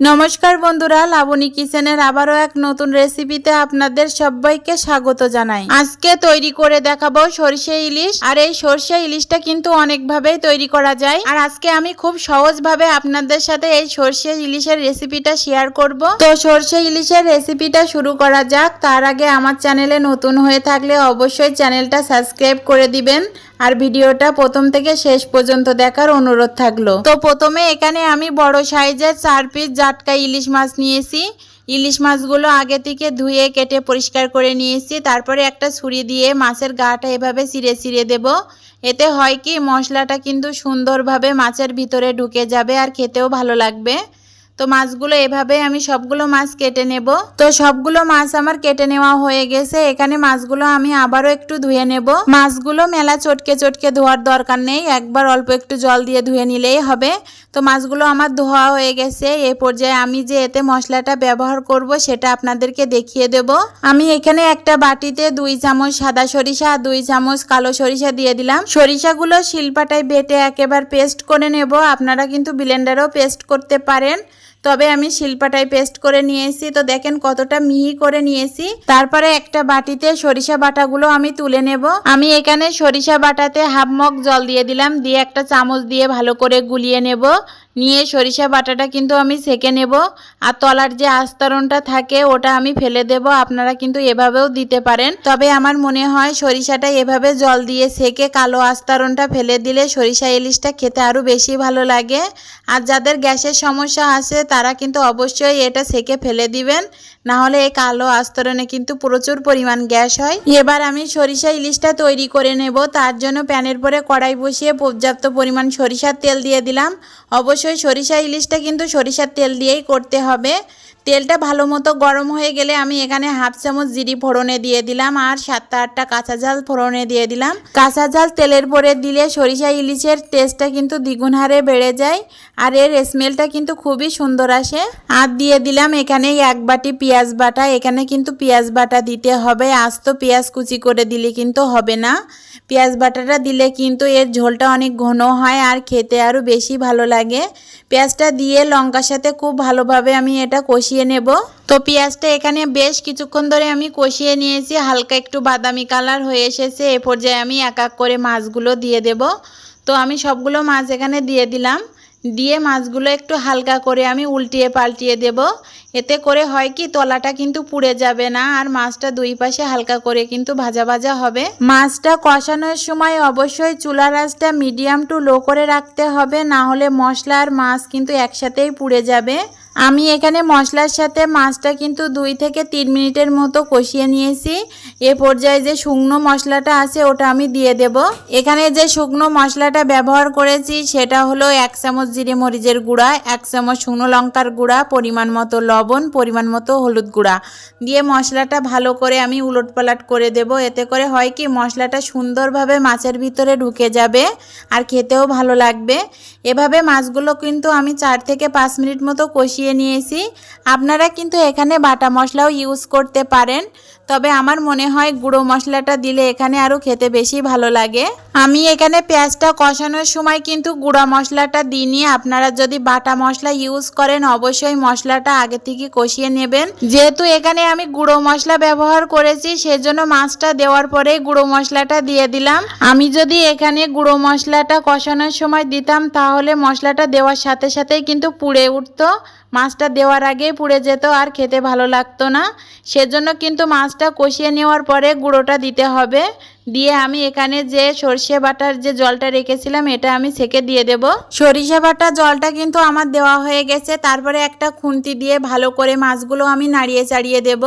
নমস্কার বন্ধুরা, লাবণী কিচেনের আবারও এক নতুন রেসিপিতে আপনাদের সবাইকে স্বাগত জানাই। আজকে তৈরি করে দেখাবো সরষে ইলিশ। আর এই সরষে ইলিশটা কিন্তু অনেকভাবেই তৈরি করা যায়। আর আজকে আমি খুব সহজভাবে আপনাদের সাথে এই সরষে ইলিশের রেসিপিটা শেয়ার করব। তো সরষে ইলিশের রেসিপিটা শুরু করা যাক। তার আগে আমার চ্যানেলে নতুন হয়ে থাকলে অবশ্যই চ্যানেলটা সাবস্ক্রাইব করে দিবেন। আর ভিডিওটা প্রথম থেকে শেষ পর্যন্ত দেখার অনুরোধ থাকল। তো প্রথমে এখানে আমি বড় সাইজের চার পিস জাটকা ইলিশ মাছ নিয়েছি। ইলিশ মাছগুলো আগে থেকে ধুয়ে, কেটে পরিষ্কার করে নিয়েছি। তারপরে একটা ছুরি দিয়ে মাছের গাটা এভাবে চিড়ে চিড়ে দেব। এতে হয় কি, মশলাটা কিন্তু সুন্দরভাবে মাছের ভিতরে ঢুকে যাবে আর খেতেও ভালো লাগবে। তো মাছগুলো এভাবে আমি সবগুলো মাছ কেটে নেব। তো সবগুলো মাছ আমার কেটে নেওয়া হয়ে গেছে। এখানে মাছগুলো আমি আবারও একটু ধুয়ে নেব। মাছগুলো মেলা চটকে চটকে ধোয়ার দরকার নেই। একবার অল্প একটু জল দিয়ে ধুয়ে নিলেই হবে। তো মাছগুলো আমার ধোয়া হয়ে গেছে। এ পর্যায়ে আমি যে এতে মশলাটা ব্যবহার করব সেটা আপনাদেরকে দেখিয়ে দেব। আমি এখানে একটা বাটিতে দুই চামচ সাদা সরিষা আর দুই চামচ কালো সরিষা দিয়ে দিলাম। সরিষাগুলো শিলপাটায় বেটে একেবারে পেস্ট করে নেব। আপনারা কিন্তু ব্লেন্ডারেও পেস্ট করতে পারেন। তবে আমি শিল্পাটায় পেস্ট করে নিয়েছি। তো দেখেন কতটা মিহি করে নিয়েছি। তারপরে একটা বাটিতে সরিষা বাটাগুলো আমি তুলে নেব। আমি এখানে সরিষা বাটাতে হাফ মগ জল দিয়ে দিলাম। দিয়ে একটা চামচ দিয়ে ভালো করে গুলিয়ে নেব। নিয়ে সরিষা বাটাটা কিন্তু আমি সেকে নেব। আর তলার যে আস্তরণটা থাকে, ওটা আমি ফেলে দেব। আপনারা কিন্তু এভাবেও দিতে পারেন। তবে আমার মনে হয় সরিষাটা এভাবে জল দিয়ে সেকে কালো আস্তরণটা ফেলে দিলে সরিষা ইলিশটা খেতে আরও বেশি ভালো লাগে। আর যাদের গ্যাসের সমস্যা আছে, তারা কিন্তু অবশ্যই এটা সেকে ফেলে দিবেন। না হলে এই কালো আস্তরণে কিন্তু প্রচুর পরিমাণ গ্যাস হয়। এবার আমি সরিষা ইলিশটা তৈরি করে নেব। তার জন্য প্যানের পরে কড়াই বসিয়ে পর্যাপ্ত পরিমাণ সরিষার তেল দিয়ে দিলাম। অবশ্যই সরিষা ইলিশটা কিন্তু সরিষার তেল দিয়েই করতে হবে। তেলটা ভালো মতো গরম হয়ে গেলে আমি এখানে হাফ চামচ জিরি ফোড়নে দিয়ে দিলাম আর সাতটা আটটা কাঁচা ঝাল ফোড়নে দিয়ে দিলাম। কাঁচা ঝাল তেলের পরে দিলে সরিষা ইলিশের টেস্টটা কিন্তু দ্বিগুণ হারে বেড়ে যায় আর এর স্মেলটা কিন্তু খুবই সুন্দর আসে। আর দিয়ে দিলাম এখানে এক বাটি পেঁয়াজ বাটা। এখানে কিন্তু পেঁয়াজ বাটা দিতে হবে। আস্ত পেঁয়াজ কুচি করে দিলে কিন্তু হবে না। পেঁয়াজ বাটাটা দিলে কিন্তু এর ঝোলটা অনেক ঘন হয় আর খেতে আরও বেশি ভালো লাগে। পেঁয়াজটা দিয়ে লঙ্কার সাথে খুব ভালোভাবে আমি এটা কষিয়ে নেব। তো পেঁয়াজটা এখানে বেশ কিছুক্ষণ ধরে আমি কষিয়ে নিয়েছি। হালকা একটু বাদামি কালার হয়ে এসেছে। এ পর্যায়ে আমি এক এক করে মাছগুলো দিয়ে দেব। তো আমি সবগুলো মাছ এখানে দিয়ে দিলাম। দিয়ে মাছগুলো একটু হালকা করে আমি উল্টিয়ে পাল্টিয়ে দেব। এতে করে হয় কি, তলাটা কিন্তু পুড়ে যাবে না আর মাছটা দুই পাশে হালকা করে কিন্তু ভাজা ভাজা হবে। মাছটা কষানোর সময় অবশ্যই চুলার আঁচটা মিডিয়াম টু লো করে রাখতে হবে। না হলে মশলা আর মাছ কিন্তু একসাথেই পুড়ে যাবে। আমি এখানে মশলার সাথে মাছটা কিন্তু দুই থেকে তিন মিনিটের মতো কষিয়ে নিয়েছি। এ পর্যায়ে যে শুকনো মশলাটা আছে, ওটা আমি দিয়ে দেব। এখানে যে শুকনো মশলাটা ব্যবহার করেছি, সেটা হলো এক চামচ জিরে মরিচের গুঁড়া, এক চামচ শুকনো লঙ্কার গুঁড়া, পরিমাণ মতো লবণ, পরিমাণ মতো হলুদ গুঁড়া। দিয়ে মশলাটা ভালো করে আমি উলট পালট করে দেব। এতে করে হয় কি, মশলাটা সুন্দরভাবে মাছের ভিতরে ঢুকে যাবে আর খেতেও ভালো লাগবে। এভাবে মাছগুলো কিন্তু আমি চার থেকে পাঁচ মিনিট মতো কষিয়ে নিয়েছি। আপনারা কিন্তু এখানে বাটা মশলাও ইউজ করতে পারেন। তবে আমার মনে হয় গুঁড়ো মশলাটা দিলে এখানে আরও খেতে বেশি ভালো লাগে। আমি এখানে পেঁয়াজটা কষানোর সময় কিন্তু গুঁড়া মশলাটা দিইনি। আপনারা যদি বাটা মশলা ইউজ করেন, অবশ্যই মশলাটা আগে থেকে কষিয়ে নেবেন। যেহেতু এখানে আমি গুঁড়ো মশলা ব্যবহার করেছি, সেজন্য মাছটা দেওয়ার পরে গুঁড়ো মশলাটা দিয়ে দিলাম। আমি যদি এখানে গুঁড়ো মশলাটা কষানোর সময় দিতাম, তাহলে মশলাটা দেওয়ার সাথে সাথেই কিন্তু পুড়ে উঠতো। মাছটা দেওয়ার আগেই পুড়ে যেত আর খেতে ভালো লাগতো না। সেজন্য কিন্তু মাছটা কষিয়ে নেওয়ার পরে গুঁড়োটা দিতে হবে। দিয়ে আমি এখানে যে সর্ষে বাটার যে জলটা রেখেছিলাম, এটা আমি সেকে দিয়ে দেব। সরিষা বাটা জলটা কিন্তু আমার দেওয়া হয়ে গেছে। তারপরে একটা খুন্তি দিয়ে ভালো করে মাছগুলো আমি নাড়িয়ে চাড়িয়ে দেব।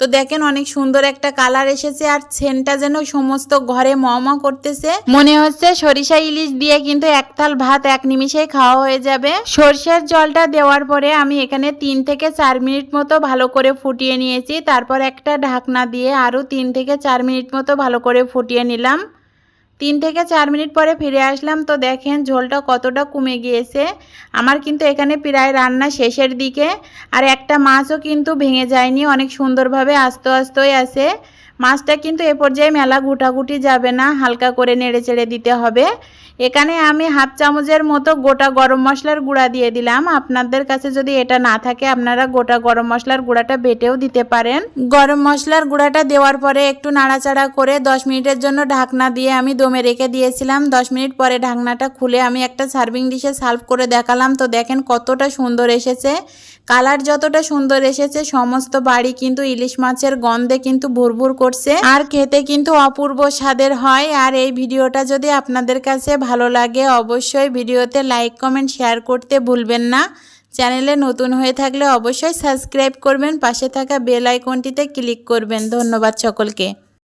তো দেখেন অনেক সুন্দর একটা কালার এসেছে আর সেনটা যেন সমস্ত ঘরে ম করতেছে। মনে হচ্ছে সরিষা ইলিশ দিয়ে কিন্তু এক থাল ভাত এক নিমিষেই খাওয়া হয়ে যাবে। সর্ষের জলটা দেওয়ার পরে আমি এখানে তিন থেকে চার মিনিট মতো ভালো করে ফুটিয়ে নিয়েছি। তারপর একটা ঢাকনা দিয়ে আরও তিন থেকে চার মিনিট মতো ভালো করে ফুটিয়ে নিলাম। তিন থেকে চার মিনিট পরে ফিরে আসলাম। তো দেখেন ঝোলটা কতটা কমে গিয়েছে। আমার কিন্তু এখানে প্রায় রান্না শেষের দিকে। আর একটা মাছও কিন্তু ভেঙে যায়নি। অনেক সুন্দরভাবে আস্তে আস্তেই আছে। মাছটা কিন্তু এ পর্যায়ে মেলা গুটাগুটি যাবে না, হালকা করে নেড়ে চেড়ে দিতে হবে। এখানে আমি হাফ চামচের মতো গোটা গরম মশলার গুঁড়া দিয়ে দিলাম। আপনাদের কাছে যদি এটা না থাকে, আপনারা গোটা গরম মশলার গুঁড়াটা বেটেও দিতে পারেন। গরম মশলার গুঁড়াটা দেওয়ার পরে একটু নাড়াচাড়া করে দশ মিনিটের জন্য ঢাকনা দিয়ে আমি দমে রেখে দিয়েছিলাম। দশ মিনিট পরে ঢাকনাটা খুলে আমি একটা সার্ভিং ডিশে সার্ভ করে দেখালাম। তো দেখেন কতটা সুন্দর এসেছে। কালার যতটা সুন্দর এসেছে, সমস্ত বাড়ি কিন্তু ইলিশ মাছের গন্ধে কিন্তু ভুরভুর করছে। আর খেতে কিন্তু অপূর্ব স্বাদের হয়। আর এই ভিডিওটা যদি আপনাদের কাছে ভালো লাগে, অবশ্যই ভিডিওতে লাইক কমেন্ট শেয়ার করতে ভুলবেন না। চ্যানেলে নতুন হয়ে থাকলে অবশ্যই সাবস্ক্রাইব করবেন। পাশে থাকা বেল আইকনটিতে ক্লিক করবেন। ধন্যবাদ সকলকে।